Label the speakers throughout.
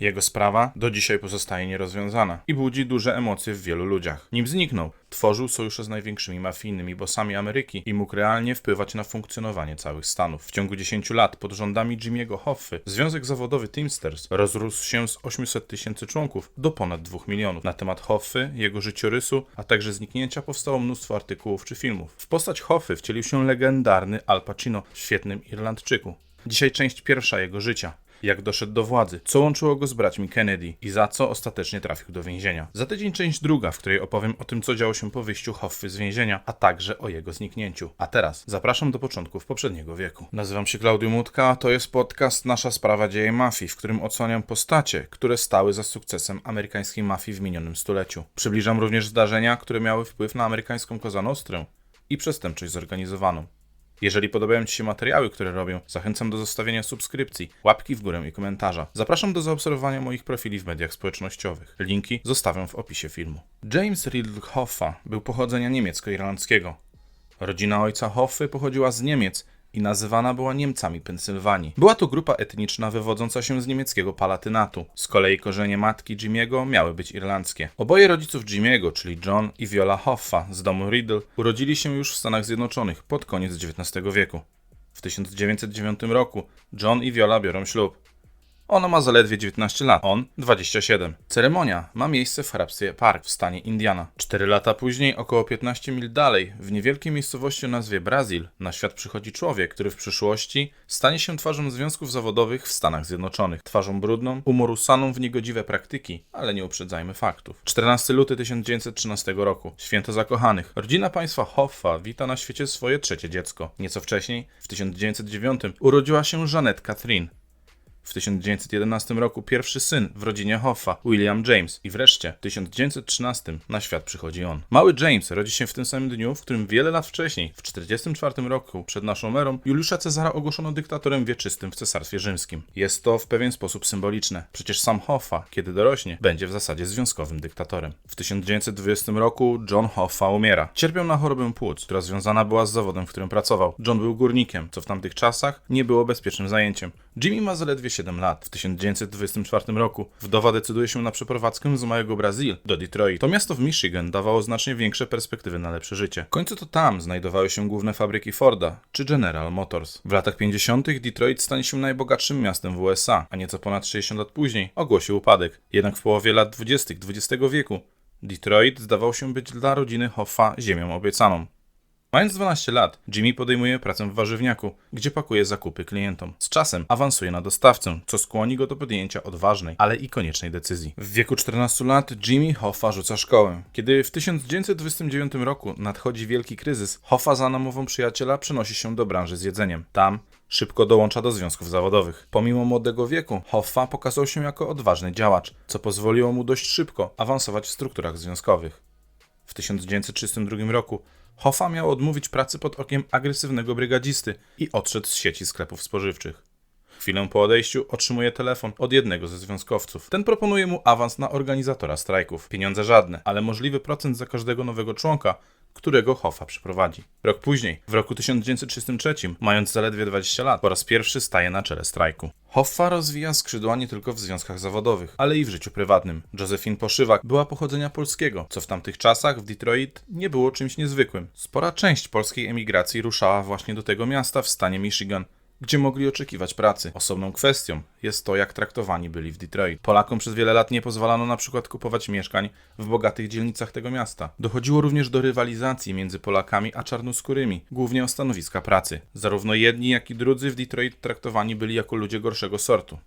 Speaker 1: Jego sprawa do dzisiaj pozostaje nierozwiązana i budzi duże emocje w wielu ludziach. Nim zniknął, tworzył sojusze z największymi mafijnymi bossami Ameryki i mógł realnie wpływać na funkcjonowanie całych Stanów. W ciągu 10 lat pod rządami Jimmy'ego Hoffy związek zawodowy Teamsters rozrósł się z 800 tysięcy członków do ponad 2 milionów. Na temat Hoffy, jego życiorysu, a także zniknięcia powstało mnóstwo artykułów czy filmów. W postać Hoffy wcielił się legendarny Al Pacino świetnym Irlandczyku. Dzisiaj część pierwsza jego życia. Jak doszedł do władzy, co łączyło go z braćmi Kennedy i za co ostatecznie trafił do więzienia. Za tydzień część druga, w której opowiem o tym, co działo się po wyjściu Hoffy z więzienia, a także o jego zniknięciu. A teraz zapraszam do początków poprzedniego wieku. Nazywam się Klaudium Mutka, a to jest podcast Nasza Sprawa Dzieje Mafii, w którym odsłaniam postacie, które stały za sukcesem amerykańskiej mafii w minionym stuleciu. Przybliżam również zdarzenia, które miały wpływ na amerykańską Cosa Nostrę i przestępczość zorganizowaną. Jeżeli podobają Ci się materiały, które robię, zachęcam do zostawienia subskrypcji, łapki w górę i komentarza. Zapraszam do zaobserwowania moich profili w mediach społecznościowych. Linki zostawiam w opisie filmu. James Riddle Hoffa był pochodzenia niemiecko-irlandzkiego. Rodzina ojca Hoffy pochodziła z Niemiec i nazywana była Niemcami Pensylwanii. Była to grupa etniczna wywodząca się z niemieckiego palatynatu. Z kolei korzenie matki Jimmy'ego miały być irlandzkie. Oboje rodziców Jimmy'ego, czyli John i Viola Hoffa z domu Riddle, urodzili się już w Stanach Zjednoczonych pod koniec XIX wieku. W 1909 roku John i Viola biorą ślub. Ona ma zaledwie 19 lat, on 27. Ceremonia ma miejsce w hrabstwie Park w stanie Indiana. Cztery lata później, około 15 mil dalej, w niewielkiej miejscowości o nazwie Brazil, na świat przychodzi człowiek, który w przyszłości stanie się twarzą związków zawodowych w Stanach Zjednoczonych. Twarzą brudną, umorusaną w niegodziwe praktyki, ale nie uprzedzajmy faktów. 14 luty 1913 roku, święto zakochanych. Rodzina państwa Hoffa wita na świecie swoje trzecie dziecko. Nieco wcześniej, w 1909, urodziła się Jeanette Catherine. W 1911 roku pierwszy syn w rodzinie Hoffa, William James. I wreszcie w 1913 na świat przychodzi on. Mały James rodzi się w tym samym dniu, w którym wiele lat wcześniej, w 1944 roku przed naszą erą, Juliusza Cezara ogłoszono dyktatorem wieczystym w Cesarstwie Rzymskim. Jest to w pewien sposób symboliczne. Przecież sam Hoffa, kiedy dorośnie, będzie w zasadzie związkowym dyktatorem. W 1920 roku John Hoffa umiera. Cierpiał na chorobę płuc, która związana była z zawodem, w którym pracował. John był górnikiem, co w tamtych czasach nie było bezpiecznym zajęciem. Jimmy ma zaledwie 7 lat. W 1924 roku wdowa decyduje się na przeprowadzkę z małego Brazil do Detroit. To miasto w Michigan dawało znacznie większe perspektywy na lepsze życie. W końcu to tam znajdowały się główne fabryki Forda czy General Motors. W latach 50. Detroit stanie się najbogatszym miastem w USA, a nieco ponad 60 lat później ogłosił upadek. Jednak w połowie lat 20. XX wieku Detroit zdawał się być dla rodziny Hoffa ziemią obiecaną. Mając 12 lat, Jimmy podejmuje pracę w warzywniaku, gdzie pakuje zakupy klientom. Z czasem awansuje na dostawcę, co skłoni go do podjęcia odważnej, ale i koniecznej decyzji. W wieku 14 lat Jimmy Hoffa rzuca szkołę. Kiedy w 1929 roku nadchodzi wielki kryzys, Hoffa za namową przyjaciela przenosi się do branży z jedzeniem. Tam Szybko dołącza do związków zawodowych. Pomimo młodego wieku, Hoffa pokazał się jako odważny działacz, co pozwoliło mu dość szybko awansować w strukturach związkowych. W 1932 roku Hoffa miał odmówić pracy pod okiem agresywnego brygadzisty i odszedł z sieci sklepów spożywczych. Chwilę po odejściu otrzymuje telefon od jednego ze związkowców. Ten proponuje mu awans na organizatora strajków. Pieniądze żadne, ale możliwy procent za każdego nowego członka, którego Hoffa przeprowadzi. Rok później, w roku 1933, mając zaledwie 20 lat, po raz pierwszy staje na czele strajku. Hoffa rozwija skrzydła nie tylko w związkach zawodowych, ale i w życiu prywatnym. Josephine Poszywak była pochodzenia polskiego, co w tamtych czasach w Detroit nie było czymś niezwykłym. Spora część polskiej emigracji ruszała właśnie do tego miasta w stanie Michigan, gdzie mogli oczekiwać pracy. Osobną kwestią jest to, jak traktowani byli w Detroit. Polakom przez wiele lat nie pozwalano na przykład kupować mieszkań w bogatych dzielnicach tego miasta. Dochodziło również do rywalizacji między Polakami a czarnoskórymi, głównie o stanowiska pracy. Zarówno jedni, jak i drudzy w Detroit traktowani byli jako ludzie gorszego sortu.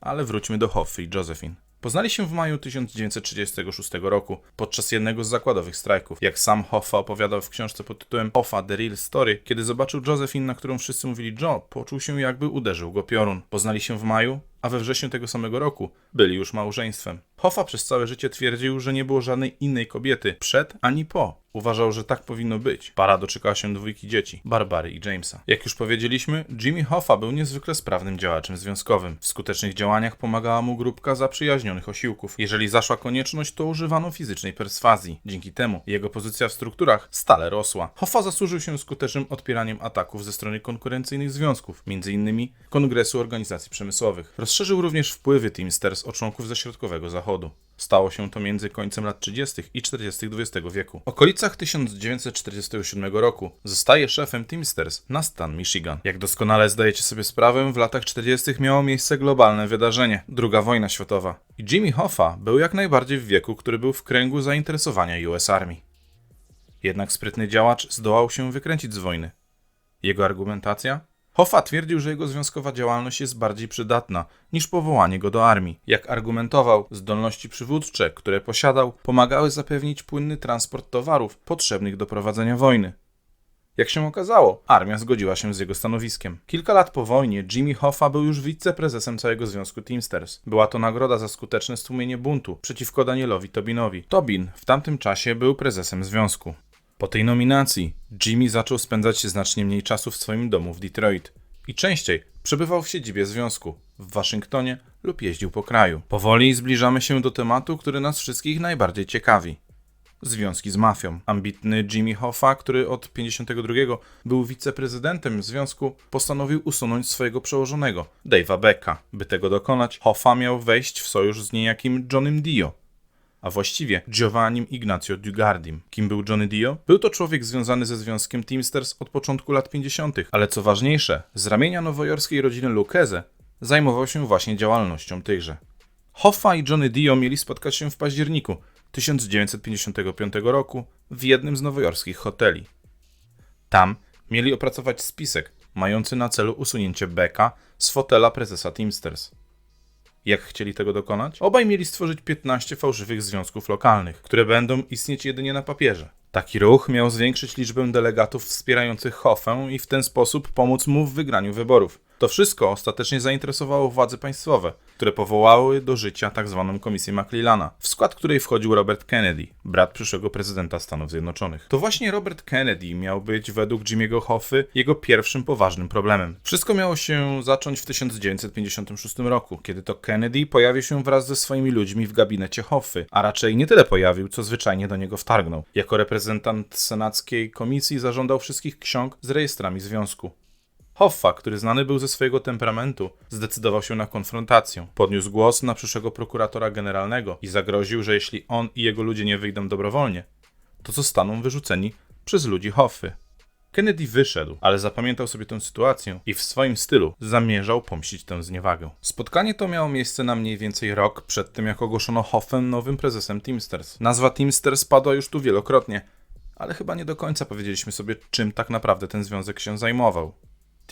Speaker 1: Ale wróćmy do Hoffy i Josephine. Poznali się w maju 1936 roku podczas jednego z zakładowych strajków. Jak sam Hoffa opowiadał w książce pod tytułem Hoffa The Real Story, kiedy zobaczył Josephine, na którą wszyscy mówili Joe, poczuł się jakby uderzył go piorun. Poznali się w maju, a we wrześniu tego samego roku byli już małżeństwem. Hoffa przez całe życie twierdził, że nie było żadnej innej kobiety przed ani po. Uważał, że tak powinno być. Para doczekała się dwójki dzieci, Barbary i Jamesa. Jak już powiedzieliśmy, Jimmy Hoffa był niezwykle sprawnym działaczem związkowym. W skutecznych działaniach pomagała mu grupka zaprzyjaźnionych osiłków. Jeżeli zaszła konieczność, to używano fizycznej perswazji. Dzięki temu jego pozycja w strukturach stale rosła. Hoffa zasłużył się skutecznym odpieraniem ataków ze strony konkurencyjnych związków, m.in. Kongresu Organizacji Przemysłowych. Rozszerzył również wpływy Teamsters o członków ze środkowego zachodu. Stało się to między końcem lat 30. i 40. XX wieku. W okolicach 1947 roku zostaje szefem Teamsters na stan Michigan. Jak doskonale zdajecie sobie sprawę, w latach 40. miało miejsce globalne wydarzenie II wojna światowa. I Jimmy Hoffa był jak najbardziej w wieku, który był w kręgu zainteresowania US Army. Jednak sprytny działacz zdołał się wykręcić z wojny. Jego argumentacja? Hoffa twierdził, że jego związkowa działalność jest bardziej przydatna niż powołanie go do armii. Jak argumentował, zdolności przywódcze, które posiadał, pomagały zapewnić płynny transport towarów potrzebnych do prowadzenia wojny. Jak się okazało, armia zgodziła się z jego stanowiskiem. Kilka lat po wojnie Jimmy Hoffa był już wiceprezesem całego związku Teamsters. Była to nagroda za skuteczne stłumienie buntu przeciwko Danielowi Tobinowi. Tobin w tamtym czasie był prezesem związku. Po tej nominacji Jimmy zaczął spędzać znacznie mniej czasu w swoim domu w Detroit i częściej przebywał w siedzibie związku w Waszyngtonie lub jeździł po kraju. Powoli zbliżamy się do tematu, który nas wszystkich najbardziej ciekawi. Związki z mafią. Ambitny Jimmy Hoffa, który od 52 był wiceprezydentem związku, postanowił usunąć swojego przełożonego, Dave'a Becka. By tego dokonać, Hoffa miał wejść w sojusz z niejakim Johnem Dio, a właściwie Giovannim Ignacio Dugardim. Kim był Johnny Dio? Był to człowiek związany ze związkiem Teamsters od początku lat 50., ale co ważniejsze, z ramienia nowojorskiej rodziny Lucchese zajmował się właśnie działalnością tychże. Hoffa i Johnny Dio mieli spotkać się w październiku 1955 roku w jednym z nowojorskich hoteli. Tam mieli opracować spisek mający na celu usunięcie Becka z fotela prezesa Teamsters. Jak chcieli tego dokonać? Obaj mieli stworzyć 15 fałszywych związków lokalnych, które będą istnieć jedynie na papierze. Taki ruch miał zwiększyć liczbę delegatów wspierających Hoffę i w ten sposób pomóc mu w wygraniu wyborów. To wszystko ostatecznie zainteresowało władze państwowe, które powołały do życia tzw. Komisję McClellana, w skład której wchodził Robert Kennedy, brat przyszłego prezydenta Stanów Zjednoczonych. To właśnie Robert Kennedy miał być według Jimmy'ego Hoffy jego pierwszym poważnym problemem. Wszystko miało się zacząć w 1956 roku, kiedy to Kennedy pojawił się wraz ze swoimi ludźmi w gabinecie Hoffy, a raczej nie tyle pojawił, co zwyczajnie do niego wtargnął. Jako reprezentant senackiej komisji zażądał wszystkich ksiąg z rejestrami związku. Hoffa, który znany był ze swojego temperamentu, zdecydował się na konfrontację. Podniósł głos na przyszłego prokuratora generalnego i zagroził, że jeśli on i jego ludzie nie wyjdą dobrowolnie, to zostaną wyrzuceni przez ludzi Hoffy. Kennedy wyszedł, ale zapamiętał sobie tę sytuację i w swoim stylu zamierzał pomścić tę zniewagę. Spotkanie to miało miejsce na mniej więcej rok przed tym, jak ogłoszono Hoffę nowym prezesem Teamsters. Nazwa Teamsters padła już tu wielokrotnie, ale chyba nie do końca powiedzieliśmy sobie, czym tak naprawdę ten związek się zajmował.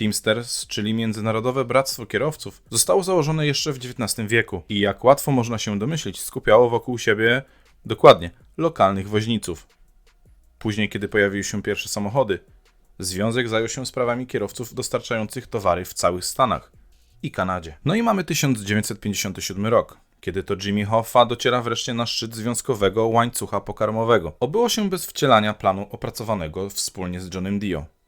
Speaker 1: Teamsters, czyli Międzynarodowe Bractwo Kierowców, zostało założone jeszcze w XIX wieku i jak łatwo można się domyślić, skupiało wokół siebie dokładnie lokalnych woźniców. Później, kiedy pojawiły się pierwsze samochody, związek zajął się sprawami kierowców dostarczających towary w całych Stanach i Kanadzie. No i mamy 1957 rok, kiedy to Jimmy Hoffa dociera wreszcie na szczyt związkowego łańcucha pokarmowego. Obyło się bez wcielania planu opracowanego wspólnie z Johnem Dio.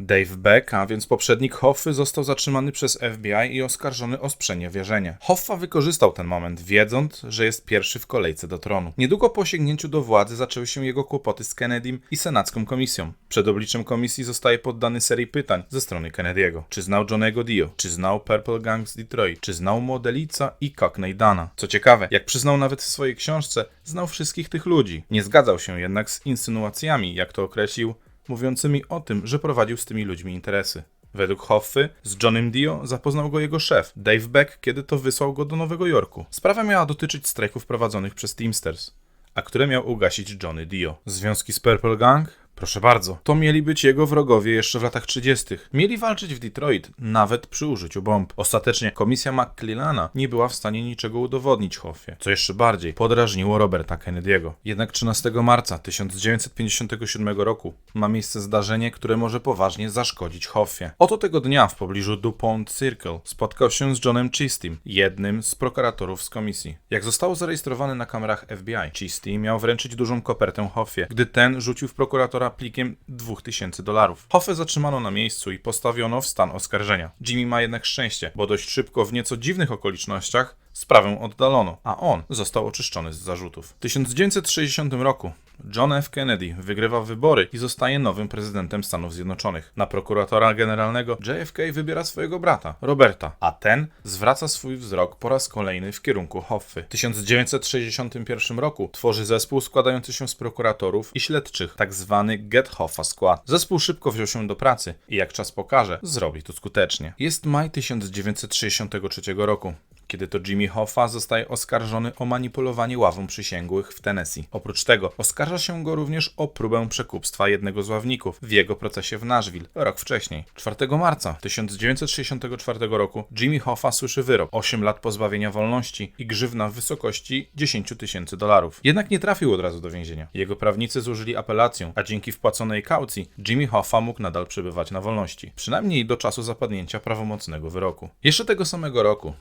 Speaker 1: Dave Beck, a więc poprzednik Hoffy, został zatrzymany przez FBI i oskarżony o sprzeniewierzenie. Hoffa wykorzystał ten moment, wiedząc, że jest pierwszy w kolejce do tronu. Niedługo po osiągnięciu do władzy zaczęły się jego kłopoty z Kennedym i senacką komisją. Przed obliczem komisji zostaje poddany serii pytań ze strony Kennedy'ego. Czy znał Johnego Dio? Czy znał Purple Gang z Detroit? Czy znał Modelica i Cockney Dana? Co ciekawe, jak przyznał nawet w swojej książce, znał wszystkich tych ludzi. Nie zgadzał się jednak z insynuacjami, jak to określił, mówiącymi o tym, że prowadził z tymi ludźmi interesy. Według Hoffy z Johnem Dio zapoznał go jego szef, Dave Beck, kiedy to wysłał go do Nowego Jorku. Sprawa miała dotyczyć strajków prowadzonych przez Teamsters, a które miał ugasić Johnny Dio. Związki z Purple Gang? Proszę bardzo. To mieli być jego wrogowie jeszcze w latach 30. Mieli walczyć w Detroit, nawet przy użyciu bomb. Ostatecznie komisja McClellana nie była w stanie niczego udowodnić Hoffie, co jeszcze bardziej podrażniło Roberta Kennedy'ego. Jednak 13 marca 1957 roku ma miejsce zdarzenie, które może poważnie zaszkodzić Hoffie. Oto tego dnia w pobliżu DuPont Circle spotkał się z Johnem Chistim, jednym z prokuratorów z komisji. Jak zostało zarejestrowane na kamerach FBI, Chisty miał wręczyć dużą kopertę Hoffie, gdy ten rzucił w prokuratora plikiem 2000 dolarów. Hoffę zatrzymano na miejscu i postawiono w stan oskarżenia. Jimmy ma jednak szczęście, bo dość szybko w nieco dziwnych okolicznościach sprawę oddalono, a on został oczyszczony z zarzutów. W 1960 roku John F. Kennedy wygrywa wybory i zostaje nowym prezydentem Stanów Zjednoczonych. Na prokuratora generalnego JFK wybiera swojego brata, Roberta, a ten zwraca swój wzrok po raz kolejny w kierunku Hoffy. W 1961 roku tworzy zespół składający się z prokuratorów i śledczych, tak zwany Get Hoffa Squad. Zespół szybko wziął się do pracy i jak czas pokaże, zrobi to skutecznie. Jest maj 1963 roku kiedy to Jimmy Hoffa zostaje oskarżony o manipulowanie ławą przysięgłych w Tennessee. Oprócz tego oskarża się go również o próbę przekupstwa jednego z ławników w jego procesie w Nashville rok wcześniej. 4 marca 1964 roku Jimmy Hoffa słyszy wyrok 8 lat pozbawienia wolności i grzywna w wysokości 10 tysięcy dolarów. Jednak nie trafił od razu do więzienia. Jego prawnicy złożyli apelację, a dzięki wpłaconej kaucji Jimmy Hoffa mógł nadal przebywać na wolności, przynajmniej do czasu zapadnięcia prawomocnego wyroku. Jeszcze tego samego roku,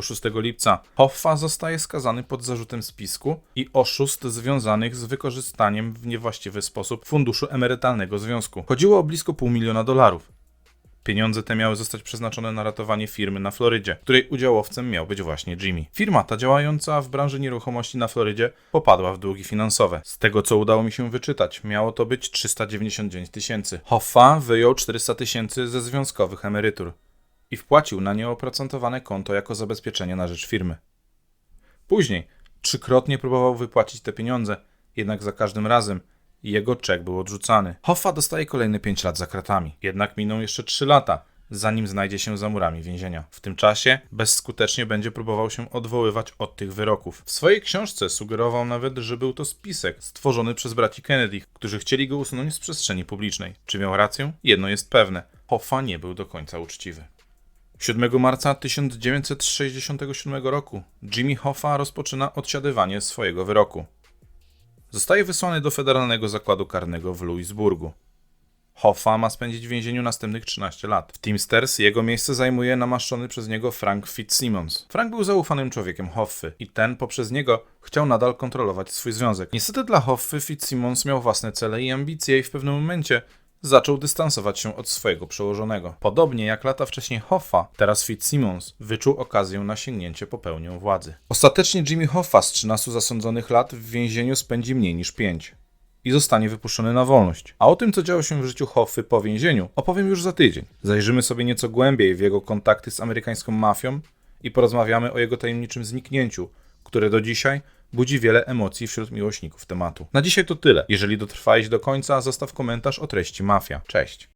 Speaker 1: 26 lipca, Hoffa zostaje skazany pod zarzutem spisku i oszust związanych z wykorzystaniem w niewłaściwy sposób funduszu emerytalnego związku. Chodziło o blisko pół miliona dolarów. Pieniądze te miały zostać przeznaczone na ratowanie firmy na Florydzie, której udziałowcem miał być właśnie Jimmy. Firma ta działająca w branży nieruchomości na Florydzie popadła w długi finansowe. Z tego co udało mi się wyczytać, miało to być 399 tysięcy. Hoffa wyjął 400 tysięcy ze związkowych emerytur i wpłacił na nieoprocentowane konto jako zabezpieczenie na rzecz firmy. Później trzykrotnie próbował wypłacić te pieniądze, jednak za każdym razem jego czek był odrzucany. Hoffa dostaje kolejne 5 lat za kratami, jednak miną jeszcze 3 lata, zanim znajdzie się za murami więzienia. W tym czasie bezskutecznie będzie próbował się odwoływać od tych wyroków. W swojej książce sugerował nawet, że był to spisek stworzony przez braci Kennedy, którzy chcieli go usunąć z przestrzeni publicznej. Czy miał rację? Jedno jest pewne. Hoffa nie był do końca uczciwy. 7 marca 1967 roku Jimmy Hoffa rozpoczyna odsiadywanie swojego wyroku. Zostaje wysłany do federalnego zakładu karnego w Louisburgu. Hoffa ma spędzić w więzieniu następnych 13 lat. W Teamsters jego miejsce zajmuje namaszczony przez niego Frank Fitzsimmons. Frank był zaufanym człowiekiem Hoffy i ten poprzez niego chciał nadal kontrolować swój związek. Niestety dla Hoffy Fitzsimmons miał własne cele i ambicje i w pewnym momencie zaczął dystansować się od swojego przełożonego. Podobnie jak lata wcześniej Hoffa, teraz Fitzsimmons wyczuł okazję na sięgnięcie po pełnię władzy. Ostatecznie Jimmy Hoffa z 13 zasądzonych lat w więzieniu spędzi mniej niż 5 i zostanie wypuszczony na wolność. A o tym, co działo się w życiu Hoffy po więzieniu, opowiem już za tydzień. Zajrzymy sobie nieco głębiej w jego kontakty z amerykańską mafią i porozmawiamy o jego tajemniczym zniknięciu, które do dzisiaj budzi wiele emocji wśród miłośników tematu. Na dzisiaj to tyle. Jeżeli dotrwałeś do końca, zostaw komentarz o treści Mafia. Cześć.